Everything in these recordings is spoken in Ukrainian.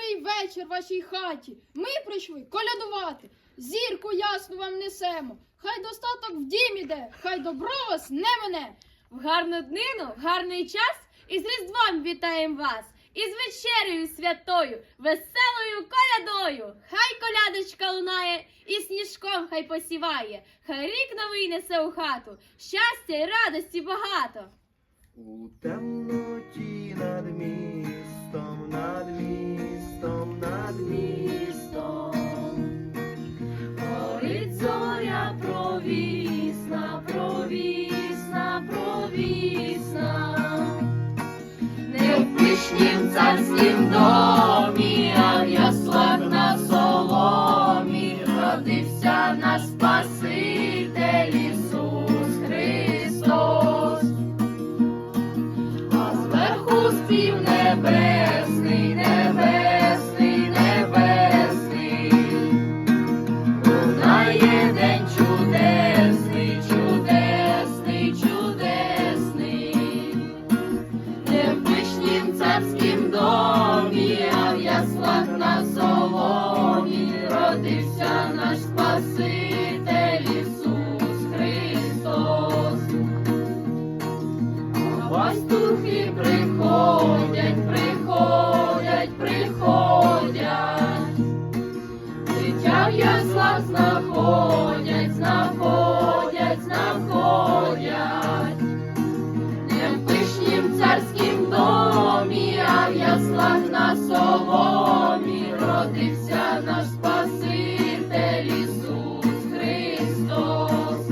Добрий вечір вашій хаті. Ми прийшли колядувати. Зірку ясну вам несемо. Хай достаток в дім іде, хай добро вас не мене. В гарну днину, в гарний час і з Різдвом вітаєм вас! І з вечерею святою, веселою колядою! Хай колядочка лунає і сніжком хай посіває, хай рік новий несе у хату, щастя й радості багато. У темноті над Не в пишнім царськім домі, а в соломі родився наш Спаситель Ісус Христос. А зверху спів небесний, царськім домі, а в яслах на соломі родився наш Спаситель Ісус Христос. Пастухи приходять, на соломі родився наш Спаситель Ісус Христос.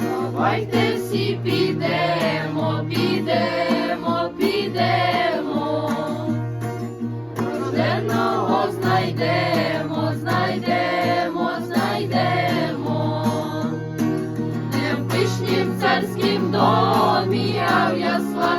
Давайте всі підемо, підемо, підемо. Рожденого знайдемо, знайдемо, знайдемо. Не в пишнім царськім домі, а в яслах